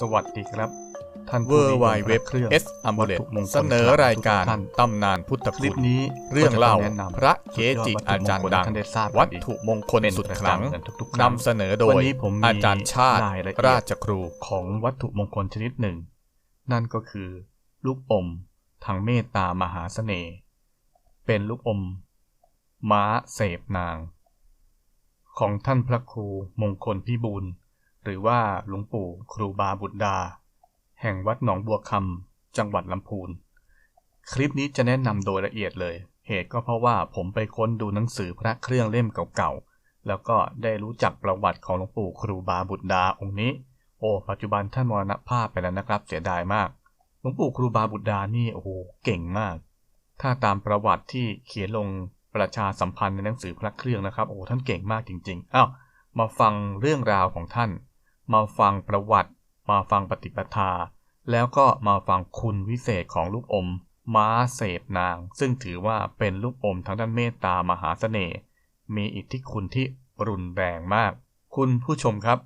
สวัสดีครับท่านเวอร์ไวเว็บเครื่องเอสอัมเบวัตเลตถุมงคลเสนอรายการทุท่านตำนานพุทธคคุลิปณนี้เรื่องเล่าก็จะแนะนำพระเกจิอาจารย์ดังท่านได้ทราบวัตกันดีถุมงคลเป็นสุดประขลังจำกันทุกๆครั้งนำเสนอโดวันยนี้ผมมีอาจารย์ชาติรายละเอียดราชครูของวัตถุมงคลชนิดหนึ่ง นั่นก็คือ ลูกอมทางเมตตามหาเสน่ห์เป็นลูกอม ม้าเสพนาง ของท่านพระครูมงคลพิบูล หรือว่าหลวงปู่ครูบาบุตรดา แห่งวัดหนองบัวคำจังหวัดลำพูน คลิปนี้จะแนะนำโดยละเอียดเลย เหตุก็เพราะว่าผมไปค้นดูหนังสือพระเครื่องเล่มเก่าๆ แล้วก็ได้รู้จักประวัติของหลวงปู่ครูบาบุตรดาองค์นี้ โอ้ปัจจุบันท่านมรณภาพไปแล้วนะครับ เสียดายมากหลวงปู่ครูบาบุตรดานี่โอ้โหเก่งมาก ถ้าตามประวัติที่เขียนลงประชาสัมพันธ์ในหนังสือพระเครื่องนะครับ โอ้ท่านเก่งมากจริงๆอ้าวมาฟังเรื่องราวของท่าน มาฟังประวัติ มาฟังปฏิปทา แล้วก็มาฟังคุณวิเศษของลูกอม ม้าเสพนาง ซึ่งถือว่าเป็นลูกอมทางด้านเมตตามหาเสน่ห์มีอิทธิคุณที่รุนแรงมาก คุณผู้ชมครับ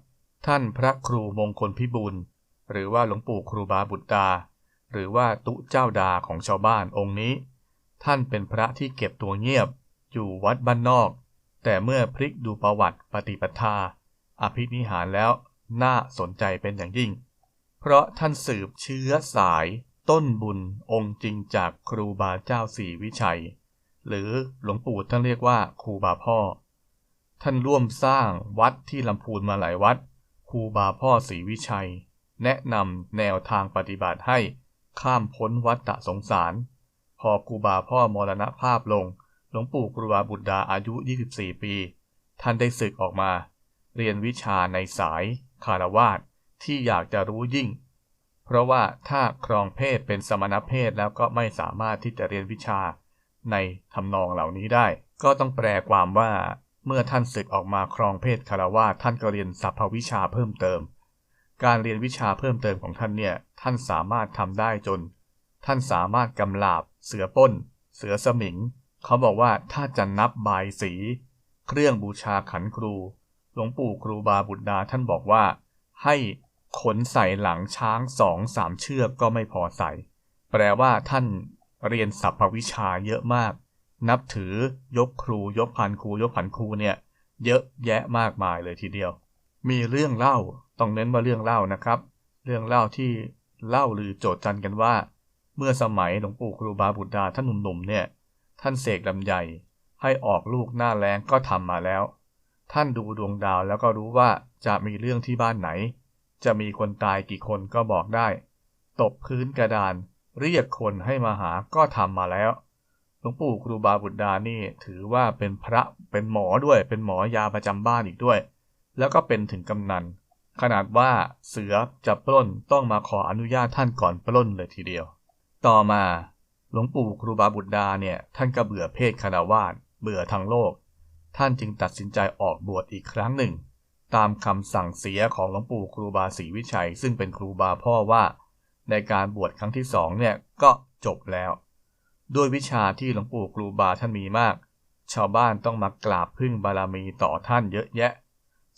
ท่านพระครูมงคลพิบูลหรือว่าหลวงปู่ครูบาบุตรดา หรือว่าตุเจ้าดาของชาวบ้านองค์นี้ ท่านเป็นพระที่เก็บตัวเงียบ อยู่วัดบ้านนอก แต่เมื่อพลิกดูประวัติปฏิปทา อภินิหารแล้ว น่าสนใจเป็นอย่างยิ่ง เพราะท่านสืบเชื้อสายต้นบุญองค์จริงจากครูบาเจ้าสี่วิชัย หรือหลวงปู่ท่านเรียกว่าครูบาพ่อ ท่านร่วมสร้างวัดที่ลำพูนมาหลายวัดครูบาพ่อศรีวิชัย แนะนำแนวทางปฏิบัติให้ข้ามพ้นวัฏสงสาร พอครูบาพ่อมรณภาพลง หลวงปู่ครูบาบุตรดาอายุ 24 ปี ท่านได้ศึกออกมา เรียนวิชาในสาย คารวาสที่อยากจะรู้ยิ่ง เพราะว่าถ้าครองเพศเป็นสมณเพศแล้วก็ไม่สามารถที่จะเรียนวิชาในทำนองเหล่านี้ได้ ก็ต้องแปลความว่า เมื่อท่านศึกออกมาครองเพศคารวาสท่านก็เรียนสรรพวิชาเพิ่มเติม การเรียนวิชาเพิ่มเติมของท่านเนี่ยท่านสามารถทำได้จน ท่านสามารถกำลาบ เสือป้น เสือสมิง เขาบอกว่าถ้าจะนับบายสี เครื่องบูชาขันครู หลวงปู่ครูบาบุตรดาท่านบอกว่าให้ขนใส่หลังช้างสองสามเชือกก็ไม่พอใส่ แปลว่าท่านเรียนสรรพวิชาเยอะมาก นับถือยกครูยกพันครูยกผันครูเนี่ย เยอะแยะมากมายเลยทีเดียว มีเรื่องเล่าต้องเน้นว่าเรื่องเล่านะครับ เรื่องเล่าที่เล่าหรือโจทย์จันกันว่า เมื่อสมัยหลวงปู่ครูบาบุตรดาท่านหนุ่มๆเนี่ย ท่านเสกลำไยให้ออกลูกหน้าแรงก็ทำมาแล้ว ท่านดูดวงดาวแล้วก็รู้ว่าจะมีเรื่องที่บ้านไหน จะมีคนตายกี่คนก็บอกได้ ตบพื้นกระดาน เรียกคนให้มาหาก็ทำมาแล้วหลวงปู่ครูบาบุตรดานี่ถือว่าเป็นพระเป็นหมอด้วย เป็นหมอยาประจำบ้านอีกด้วย แล้วก็เป็นถึงกำนัน ขนาดว่าเสือจะปล้นต้องมาขออนุญาตท่านก่อนปล้นเลยทีเดียว ต่อมาหลวงปู่ครูบาบุตรดาเนี่ยท่านก็เบื่อเพศคารวาสเบื่อทางโลก ท่านจึงตัดสินใจออกบวชอีกครั้งหนึ่ง ตามคำสั่งเสียของหลวงปู่ครูบาศรีวิชัย ซึ่งเป็นครูบาพ่อว่า ในการบวชครั้งที่สองเนี่ยก็จบแล้ว ด้วยวิชาที่หลวงปู่ครูบาท่านมีมาก ชาวบ้านต้องมากราบพึ่งบารมีต่อท่านเยอะแยะ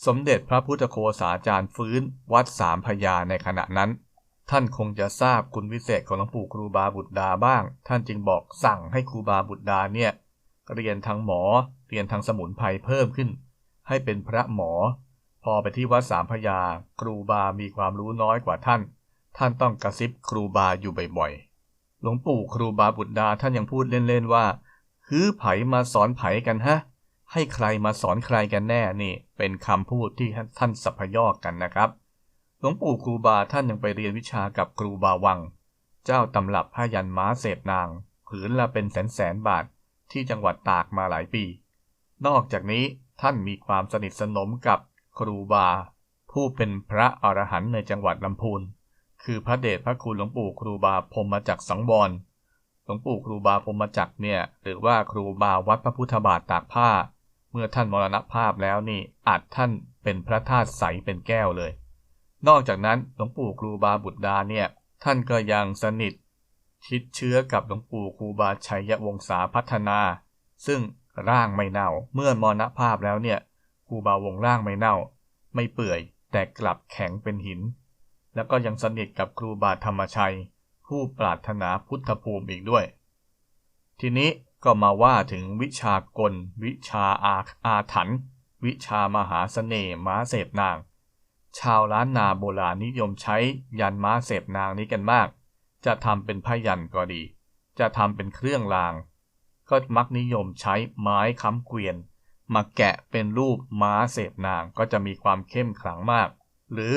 สมเด็จพระพุทธโฆษาจารย์ฟื้นวัดสามพยาในขณะนั้น ท่านคงจะทราบคุณวิเศษของหลวงปู่ครูบาบุตรดาบ้าง ท่านจึงบอกสั่งให้ครูบาบุตรดาเนี่ยเรียนทางหมอ เรียนทางสมุนไพรเพิ่มขึ้น ให้เป็นพระหมอ พอไปที่วัดสามพยา ครูบามีความรู้น้อยกว่าท่าน ท่านต้องกระซิบครูบาอยู่บ่อยๆ หลวงปู่ครูบาบุตรดาท่านยังพูดเล่นๆว่าฮือไผมาสอนไผกันฮะ ให้ใครมาสอนใครกันแน่นี่ เป็นคำพูดที่ท่านสัพยอกกันนะครับ หลวงปู่ครูบาท่านยังไปเรียนวิชากับครูบาวัง เจ้าตำรับผ้ายันม้าเสพนาง ผืนละเป็นแสนแสนบาทที่จังหวัดตากมาหลายปี นอกจากนี้ท่านมีความสนิทสนมกับครูบา ผู้เป็นพระอรหันต์ในจังหวัดลำพูน คือพระเดชพระคุณหลวงปู่ครูบาพรหมจักสังวรหลวงปู่ครูบาพรมจักเนี่ยหรือว่าครูบาวัดพระพุทธบาทตากผ้า เมื่อท่านมรณภาพแล้วนี่อาจท่านเป็นพระธาตุใสเป็นแก้วเลย นอกจากนั้นหลวงปู่ครูบาบุตรดาเนี่ยท่านก็ยังสนิท ชิดเชื้อกับหลวงปู่ครูบาชัยวงศาพัฒนา ซึ่ง ร่างไม่เน่า เมื่อมรณภาพแล้วเนี่ยครูบาวงร่างไม่เน่า ไม่เปื่อย แต่กลับแข็งเป็นหิน แล้วก็ยังสนิทกับครูบาธรรมชัย ผู้ปรารถนาพุทธภูมิอีกด้วย ทีนี้ก็มาว่าถึงวิชากล วิชาอาอาถรรพ์วิชามหาสเสน่ห์ม้าเสพนาง ชาวล้านนาโบราณนิยมใช้ยันม้าเสพนางนี้กันมาก จะทำเป็นพยันก็ดี จะทำเป็นเครื่องราง ก็มักนิยมใช้ไม้ค้ำเกวียน มาแกะเป็นรูปม้าเสพนางก็จะมีความเข้มขลังมาก หรือ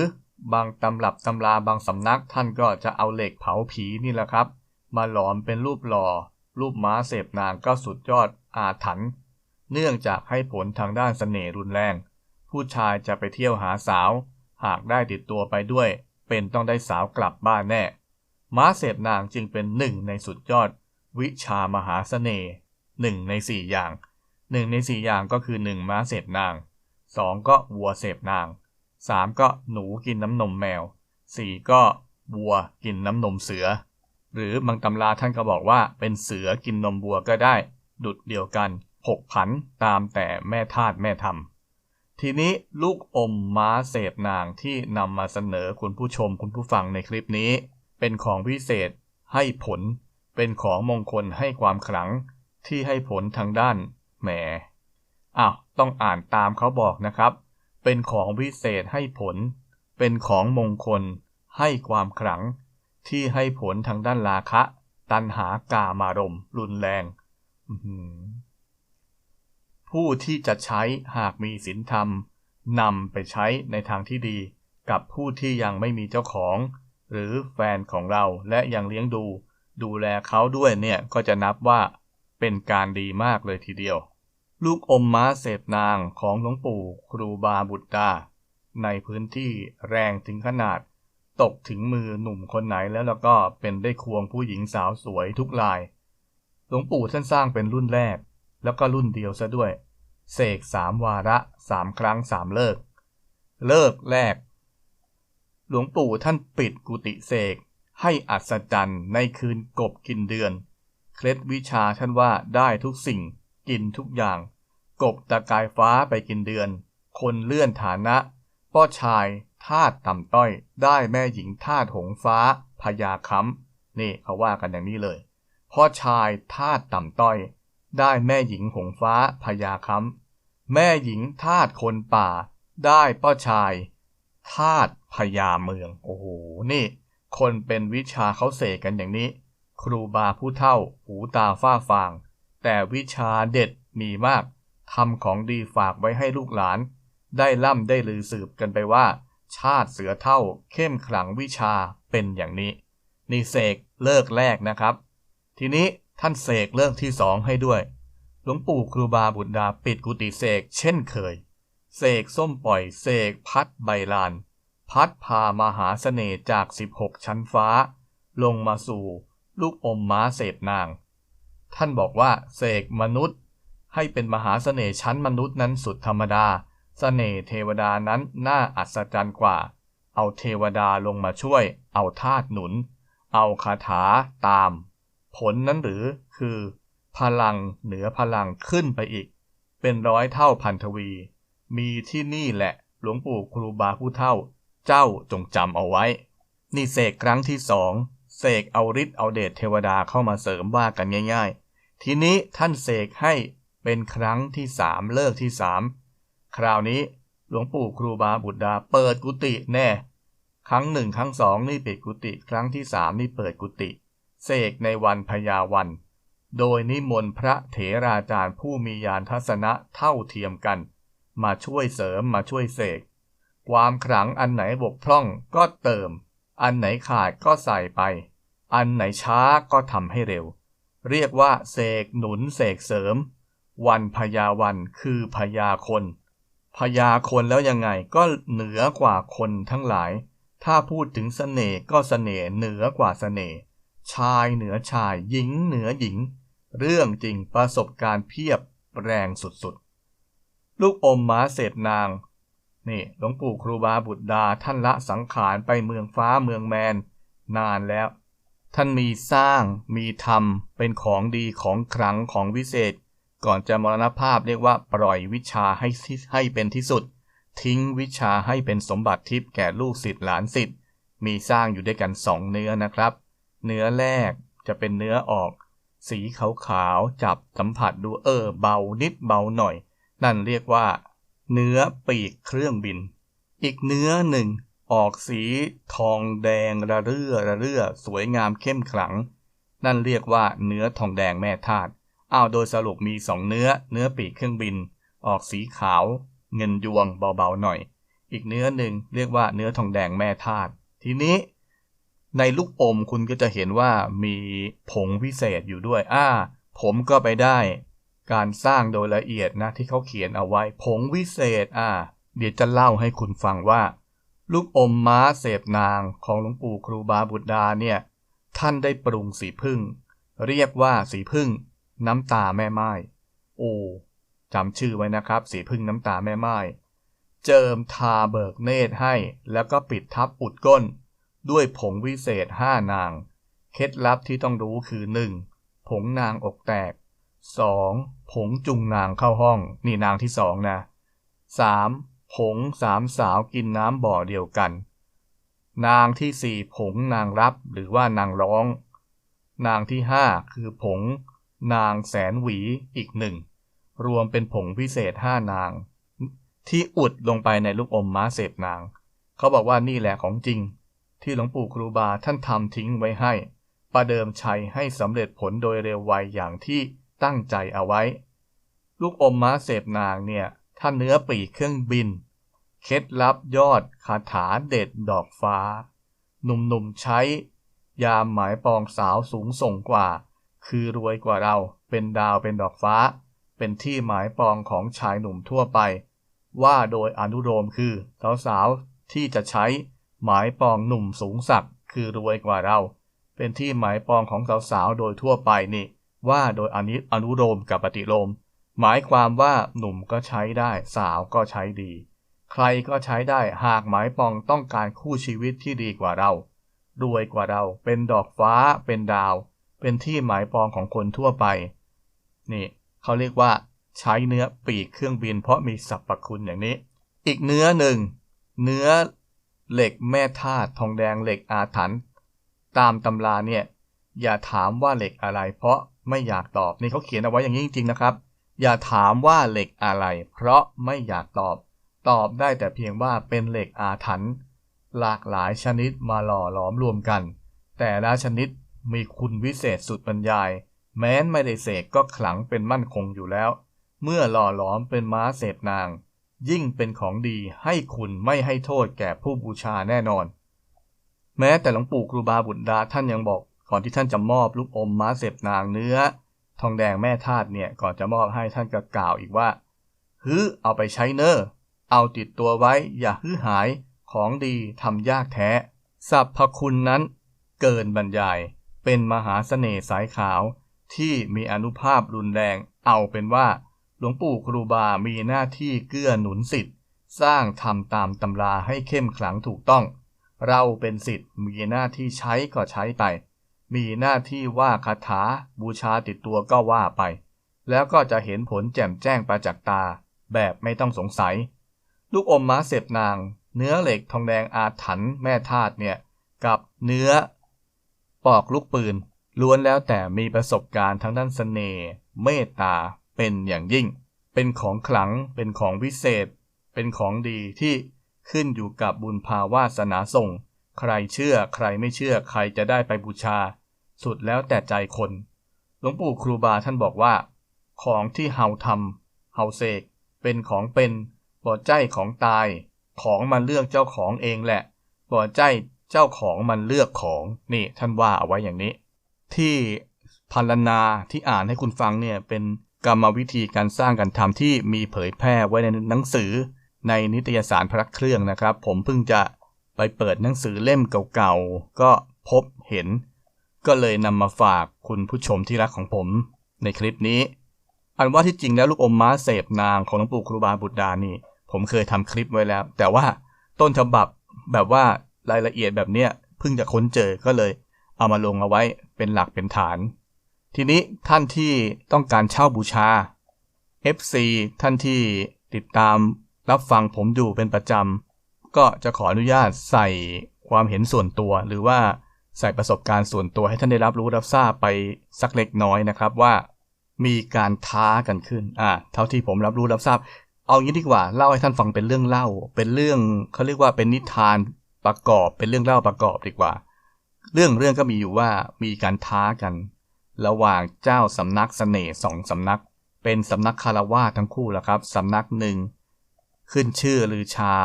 บางตำรับตำราบางสำนักท่านก็จะเอาเหล็กเผาผีนี่แหละครับ มาหลอมเป็นรูปหล่อ รูปม้าเสพนางก็สุดยอดอาถรรพ์เนื่องจากให้ผลทางด้านเสน่ห์รุนแรง ผู้ชายจะไปเที่ยวหาสาว หากได้ติดตัวไปด้วย เป็นต้องได้สาวกลับบ้านแน่ ม้าเสพนางจึงเป็นหนึ่งในสุดยอด วิชามหาเสน่ห์หนึ่งในสี่อย่างหนึ่งในสี่อย่างก็คือหนึ่งม้าเสพนางสองก็วัวเสพนางสามก็หนูกินน้ำนมแมวสี่ก็วัวกินน้ำนมเสือ หรือบางตำราท่านก็บอกว่าเป็นเสือกินนมวัวก็ได้ ดุดเดียวกันหกผันตามแต่แม่ทาตแม่ทำทีนี้ลูกอมม้าเสพนางที่นำมาเสนอคุณผู้ชมคุณผู้ฟังในคลิปนี้ เป็นของพิเศษให้ผล เป็นของมงคลให้ความขลังที่ให้ผลทางด้านแหมอ้าวต้องอ่านตามเขาบอกนะครับ เป็นของพิเศษให้ผล เป็นของมงคล ให้ความขลัง ที่ให้ผลทางด้านราคะ ตันหากามารมรุนแรงผู้ที่จะใช้หากมีศีลธรรมนำไปใช้ในทางที่ดี กับผู้ที่ยังไม่มีเจ้าของ หรือแฟนของเราและยังเลี้ยงดู ดูแลเขาด้วยเนี่ยก็จะนับว่าเป็นการดีมากเลยทีเดียว ลูกอมม้าเสพนางของหลวงปู่ครูบาบุตรดา ในพื้นที่แรงถึงขนาด ตกถึงมือหนุ่มคนไหนแล้วแล้วก็เป็นได้ควงผู้หญิงสาวสวยทุกลาย หลวงปู่ท่านสร้างเป็นรุ่นแรก แล้วก็รุ่นเดียวซะด้วย เสกสามวาระสามครั้งสามเลิก เลิกแรก หลวงปู่ท่านปิดกุฏิเสก ให้อัศจรรย์ในคืนกบกินเดือน เคล็ดวิชาท่านว่าได้ทุกสิ่ง กินทุกอย่าง กบตะกายฟ้าไปกินเดือน คนเลื่อนฐานะพ่อชายทาตต่ำต้อย ได้แม่หญิงทาตหงฟ้าพญาค้ำนี่เขาว่ากันอย่างนี้เลยพ่อชายทาตต่ำต้อย ได้แม่หญิงหงฟ้าพญาค้ำแม่หญิงทาตคนป่า ได้ป้าชายทาตพญาเมือง โอ้โห นี่ คนเป็นวิชาเขาเสกกันอย่างนี้ ครูบาผู้เท่า หูตาฝ้าฟาง แต่วิชาเด็ดมีมากทำของดีฝากไว้ให้ลูกหลาน ได้ล่ำได้ลือสืบกันไปว่า ชาติเสือเท่าเข้มขลังวิชาเป็นอย่างนี้ นี่เสกเลิกแรกนะครับ ทีนี้ท่านเสกเรื่องที่สองให้ด้วย หลวงปู่ครูบาบุตรดาปิดกุฏิเสกเช่นเคย เสกส้มปล่อยเสกพัดใบลาน พัดพามหาเสน่ห์จาก 16 ชั้นฟ้า ลงมาสู่ ลูกอมม้าเสพนาง ท่านบอกว่าเสกมนุษย์ ให้เป็นมหาเสน่ห์ชั้นมนุษย์นั้นสุดธรรมดาเสน่ห์เทวดานั้นน่าอัศจรรย์กว่า เอาเทวดาลงมาช่วย เอาธาตุหนุน เอาคาถาตาม ผลนั้นหรือคือ พลังเหนือพลังขึ้นไปอีก เป็นร้อยเท่าพันทวี มีที่นี่แหละ หลวงปู่ครูบาผู้เท่า เจ้าจงจำเอาไว้ นี่เสกครั้งที่สองเสกเอาฤทธิ์เอาเดชเทวดาเข้ามาเสริมว่ากันง่าย ๆ ทีนี้ท่านเสกให้เป็นครั้งที่สามเลิกที่สามคราวนี้หลวงปู่ครูบาบุตรดาเปิดกุฏิแน่ ครั้งหนึ่งครั้งสองนี่ปิดกุฏิครั้งที่สามนี่เปิดกุฏิเสกในวันพยาวัน โดยนิมนต์พระเถราจารย์ผู้มียานทัศนะเท่าเทียมกัน มาช่วยเสริมมาช่วยเสก ความขลังอันไหนบกพร่องก็เติม อันไหนขาดก็ใส่ไป อันไหนช้าก็ทำให้เร็ว เรียกว่าเสกหนุนเสกเสริม วันพยาวันคือพยาคนพยาคนแล้วยังไงก็เหนือกว่าคนทั้งหลาย ถ้าพูดถึงเสน่ห์ก็เสน่ห์เหนือกว่าเสน่ห์ชายเหนือชายหญิงเหนือหญิง เรื่องจริงประสบการณ์เพียบแรงสุดๆ ลูกอมม้าเสพนาง นี่หลวงปู่ครูบาบุตรดาท่านละสังขารไปเมืองฟ้าเมืองแมน นานแล้ว ท่านมีสร้างมีธรรมเป็นของดีของครั้งของวิเศษ ก่อนจะมรณภาพเรียกว่าปล่อยวิชาให้ให้เป็นที่สุด ทิ้งวิชาให้เป็นสมบัติทิพย์แก่ลูกศิษย์หลานศิษย์มีสร้างอยู่ด้วยกันสองเนื้อนะครับ เนื้อแรกจะเป็นเนื้อออก สีขาวๆจับสัมผัสดูเออเบานิดเบาหน่อย นั่นเรียกว่า เนื้อปีกเครื่องบิน อีกเนื้อหนึ่ง ออกสีทองแดงระเรื่อระเรื่อสวยงามเข้มขลัง นั่นเรียกว่าเนื้อทองแดงแม่ธาตุอ้าวโดยสรุปมีสองเนื้อ เนื้อปีกเครื่องบิน ออกสีขาว เงินยวงเบาๆหน่อย อีกเนื้อหนึ่งเรียกว่าเนื้อทองแดงแม่ธาตุทีนี้ในลูกอมคุณก็จะเห็นว่ามีผงพิเศษอยู่ด้วย อ่า ผมก็ไปได้ การสร้างโดยละเอียดนะที่เขาเขียนเอาไว้ ผงวิเศษอ่าเดี๋ยวจะเล่าให้คุณฟังว่า ลูกอมม้าเสพนางของหลวงปู่ครูบาบุตรดาเนี่ยท่านได้ปรุงสีพึ่ง เรียกว่าสีพึ่ง น้ำตาแม่ไม้โอ้จำชื่อไว้นะครับ สีพึ่งน้ำตาแม่ไม้เจิมทาเบิกเนตรให้ แล้วก็ปิดทับอุดก้น ด้วยผงวิเศษห้านาง เคล็ดลับที่ต้องรู้คือ 1. ผงนางอกแตก 2. ผงจุงนางเข้าห้อง นี่นางที่สองนะ 3. ผงสามสาวกินน้ำบ่อเดียวกัน นางที่สี่ผงนางรับหรือว่านางร้อง นางที่ห้าคือผง นางแสนหวีอีกหนึ่ง รวมเป็นผงพิเศษห้านาง ที่อุดลงไปในลูกอมม้าเสพนาง เขาบอกว่านี่แหละของจริง ที่หลวงปู่ครูบาท่านทำทิ้งไว้ให้ ประเดิมชัยให้สำเร็จผลโดยเร็วไวอย่างที่ ตั้งใจเอาไว้ ลูกอมม้าเสพนางเนี่ย ถ้าเนื้อปีเครื่องบิน เคล็ดลับยอดคาถาเด็ดดอกฟ้า หนุ่มๆใช้ ยามหมายปองสาวสูงส่งกว่า คือรวยกว่าเรา เป็นดาวเป็นดอกฟ้า เป็นที่หมายปองของชายหนุ่มทั่วไป ว่าโดยอนุโลมคือสาวๆที่จะใช้หมายปองหนุ่มสูงสักคือรวยกว่าเรา เป็นที่หมายปองของสาวๆโดยทั่วไปนี่ ว่าโดยอนิอนุโลมกับปฏิโลม หมายความว่าหนุ่มก็ใช้ได้สาวก็ใช้ดี ใครก็ใช้ได้หากหมายปองต้องการคู่ชีวิตที่ดีกว่าเรา รวยกว่าเราเป็นดอกฟ้าเป็นดาว เป็นที่หมายปองของคนทั่วไป นี่เขาเรียกว่า ใช้เนื้อปีกเครื่องบิน เพราะมีสรรพคุณอย่างนี้ อีกเนื้อหนึ่ง เนื้อเหล็กแม่ธาตุทองแดงเหล็กอาถรรพ์ตามตำราเนี่ย อย่าถามว่าเหล็กอะไร เพราะไม่อยากตอบนี่เขาเขียนเอาไว้อย่างนี้จริงๆนะครับ อย่าถามว่าเหล็กอะไร เพราะไม่อยากตอบ ตอบได้แต่เพียงว่าเป็นเหล็กอาถรรพ์หลากหลายชนิดมาหล่อหลอมรวมกัน แต่ละชนิดมีคุณวิเศษสุดบรรยาย แม้นไม่ได้เสกก็ขลังเป็นมั่นคงอยู่แล้ว เมื่อหล่อหลอมเป็นม้าเสพนาง ยิ่งเป็นของดีให้คุณไม่ให้โทษแก่ผู้บูชาแน่นอน แม้แต่หลวงปู่ครูบาบุตรดาท่านยังบอก ก่อนที่ท่านจะมอบลูกอมม้าเสพนางเนื้อ ทองแดงแม่ธาตุเนี่ยก่อนจะมอบให้ท่านก็กล่าวอีกว่าฮื้อเอาไปใช้เนอ้อเอาติดตัวไว้อย่าฮื้อหายของดีทำยากแท้สรรพคุณนั้น เกินบรรยาย เป็นมหาเสน่ห์สายขาว ที่มีอนุภาพรุนแรง เอาเป็นว่า หลวงปู่ครูบา มีหน้าที่เกื้อหนุนสิทธิ์ สร้างทำตามตำราให้เข้มขลังถูกต้อง เราเป็นสิทธิ์มีหน้าที่ใช้ก็ใช้ไป มีหน้าที่ว่าคาถาบูชาติดตัวก็ว่าไป แล้วก็จะเห็นผลแจ่มแจ้งประจักษ์ตา แบบไม่ต้องสงสัย ลูกอมม้าเสพนาง เนื้อเหล็กทองแดงอาถรรพ์แม่ธาตุเนี่ย กับเนื้อ ปอกลูกปืน ล้วนแล้วแต่มีประสบการณ์ทั้งด้านเสน่ห์เมตตาเป็นอย่างยิ่ง เป็นของขลังเป็นของวิเศษ เป็นของดีที่ขึ้นอยู่กับบุญภาวาสนาส่ง ใครเชื่อใครไม่เชื่อใครจะได้ไปบูชา สุดแล้วแต่ใจคน หลวงปู่ครูบาท่านบอกว่า ของที่เฮาทำเฮาเสก เป็นของเป็นบ่ใจของตาย ของมันเลือกเจ้าของเองแหละบ่ใจเจ้าของมันเลือกของ นี่ท่านว่าเอาไว้อย่างนี้ ที่พันลนาที่อ่านให้คุณฟังเนี่ยเป็นกรรมวิธีการสร้างการทำที่มีเผยแพร่ไว้ในหนังสือ ในนิตยสารพระเครื่องนะครับ ผมเพิ่งจะไปเปิดหนังสือเล่มเก่าๆ ก็พบเห็น ก็เลยนำมาฝากคุณผู้ชมที่รักของผม ในคลิปนี้ อันว่าที่จริงแล้วลูกอมม้าเสพนางของหลวงปู่ครูบาบุตรดานี่ ผมเคยทำคลิปไว้แล้ว แต่ว่าต้นฉบับแบบว่ารายละเอียดแบบเนี้ยเพิ่งจะค้นเจอก็เลย เอามาลงเอาไว้เป็นหลักเป็นฐาน ทีนี้ท่านที่ต้องการเช่าบูชา FC ท่านที่ติดตามรับฟังผมอยู่เป็นประจำก็จะขออนุญาตใส่ความเห็นส่วนตัวหรือว่า ใส่ประสบการณ์ส่วนตัวให้ท่านได้รับรู้รับทราบไปสักเล็กน้อยนะครับว่ามีการท้ากันขึ้น อ่า เท่าที่ผมรับรู้รับทราบ เอางี้ดีกว่า เล่าให้ท่านฟังเป็นเรื่องเล่า เป็นเรื่องเขาเรียกว่าเป็นนิทานประกอบ เป็นเรื่องเล่าประกอบดีกว่า เรื่องเรื่องก็มีอยู่ว่ามีการท้ากัน ระหว่างเจ้าสำนักเสน่ห์สองสำนัก เป็นสำนักคารวาทั้งคู่แหละครับ สำนักหนึ่งขึ้นชื่อลือชา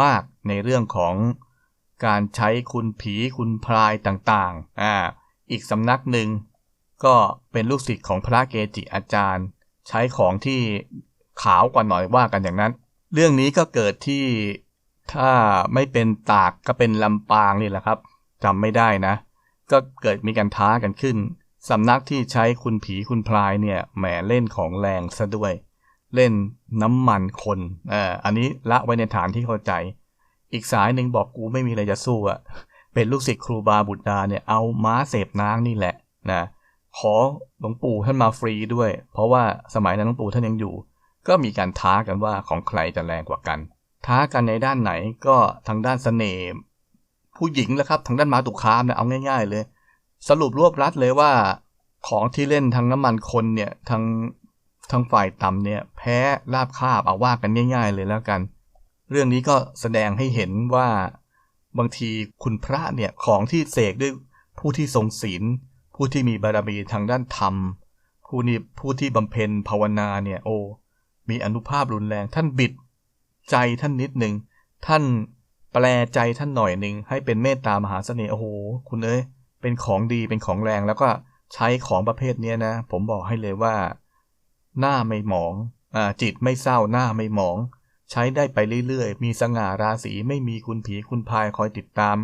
มากในเรื่องของ การใช้คุณผีคุณพรายต่างๆ อ่า อีกสำนักหนึ่งก็เป็นลูกศิษย์ของพระเกจิอาจารย์ ใช้ของที่ขาวกว่าหน่อยว่ากันอย่างนั้น เรื่องนี้ก็เกิดที่ถ้าไม่เป็นตากก็เป็นลำปางนี่แหละครับจำไม่ได้นะ ก็เกิดมีการท้ากันขึ้นสำนักที่ใช้คุณผีคุณพรายเนี่ยแหมเล่นของแรงซะด้วย เล่นน้ำมันคนอ่าอันนี้ละไว้ในฐานที่เข้าใจ อีกสายหนึ่งบอกกูไม่มีอะไรจะสู้อะเป็นลูกศิษย์ครูบาบุตรดาเนี่ยเอาม้าเสพนางนี่แหละนะขอหลวงปู่ท่านมาฟรีด้วย เพราะว่าสมัยนั้นหลวงปู่ท่านยังอยู่ ก็มีการท้ากันว่าของใครจะแรงกว่ากัน ท้ากันในด้านไหนก็ทางด้านเสน่ห์ผู้หญิงแหละครับทางด้านมาตุคามเนี่ยเอาง่าย ๆ เลย สรุปรวบรัดเลยว่าของที่เล่นทางน้ำมันคนเนี่ยทางทางฝ่ายต่ำเนี่ยแพ้ราบคาบเอาว่ากันง่าย ๆ เลยแล้วกัน เรื่องนี้ก็แสดงให้เห็นว่าบางทีคุณพระเนี่ยของที่เสกด้วยผู้ที่ทรงศีล ผู้ที่มีบารมีทางด้านธรรม ผู้นี้ผู้ที่บำเพ็ญภาวนาเนี่ยโอ้มีอนุภาพรุนแรงท่านบิด ใจท่านนิดหนึ่งท่านแปลใจท่านหน่อยหนึ่งให้เป็นเมตตามหาเสน่ห์โอ้โหคุณเอ้ยเป็นของดีเป็นของแรงแล้วก็ใช้ของประเภทนี้นะ ผมบอกให้เลยว่า หน้าไม่หมองอ่าจิตไม่เศร้าหน้าไม่หมอง ใช้ได้ไปเรื่อยๆ มีสง่าราศีไม่มีคุณผีคุณพายคอยติดตาม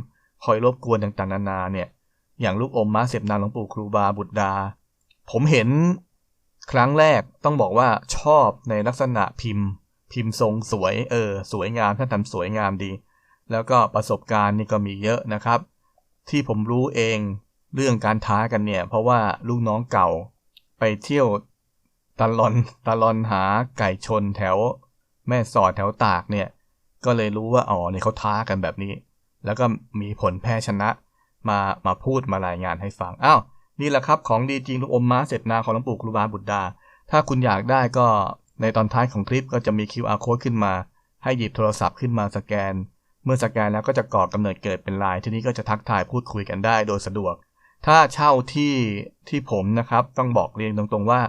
คอยรบกวนต่างๆนานาเนี่ย อย่างลูกอมม้าเสพนางหลวงปู่ครูบาบุตรดา ผมเห็นครั้งแรกต้องบอกว่าชอบในลักษณะพิมพ์ พิมพ์ทรงสวยเออ สวยงามท่านทำสวยงามดี แล้วก็ประสบการณ์นี่ก็มีเยอะนะครับ ที่ผมรู้เองเรื่องการท้ากันเนี่ย เพราะว่าลูกน้องเก่าไปเที่ยวตะลอนตะลอนหาไก่ชนแถว แม่สอดแถวตากเนี่ย ก็เลยรู้ว่าอ๋อเนี่ยเขาท้ากันแบบนี้ แล้วก็มีผลแพ้ชนะ มามาพูดมารายงานให้ฟังอ้าวนี่แหละครับของดีจริงลูกอมม้าเสพนาของหลวงปู่ครูบาบุตรดา ถ้าคุณอยากได้ก็ในตอนท้ายของคลิปก็จะมี QR code ขึ้นมา ให้หยิบโทรศัพท์ขึ้นมาสแกน เมื่อสแกนแล้วก็จะก่อกำเนิดเกิดเป็นไลน์ทีนี้ก็จะทักทายพูดคุยกันได้โดยสะดวก ถ้าเช่าที่ที่ผมนะครับ ต้องบอกเรียนตรงๆว่า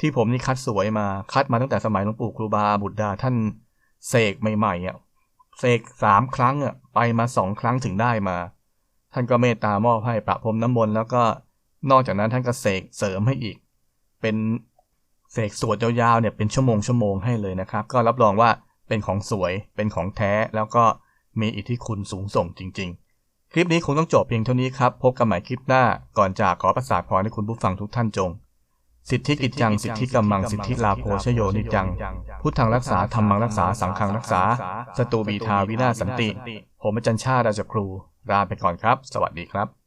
ที่ผมนี่คัดสวยมาคัดมาตั้งแต่สมัยหลวงปู่ครูบาบุตรดาท่านเสกใหม่ๆอะเสกสามครั้งอะไปมาสองครั้งถึงได้มา ท่านก็เมตตามอบให้ประพรมน้ำมนต์แล้วก็นอกจากนั้นท่านก็เสกเสริมให้อีก เป็นเสกสวดยาวๆเนี่ยเป็นชั่วโมงชั่วโมงให้เลยนะครับ ก็รับรองว่าเป็นของสวยเป็นของแท้แล้วก็มีอิทธิคุณสูงส่งจริง ๆ คลิปนี้คงต้องจบเพียงเท่านี้ครับ พบกันใหม่คลิปหน้าก่อนจากขอประสาทพรให้คุณผู้ฟังทุกท่านจง สิทธิกิจจังสิทธิกำมังสิทธิลาโภชโยนิจัง พุทธังรักษาธรรมังรักษาสังฆังรักษา สตูบีทาวินาสันติ ผมอาจารย์ชาติราชครูลาไปก่อนครับ สวัสดีครับ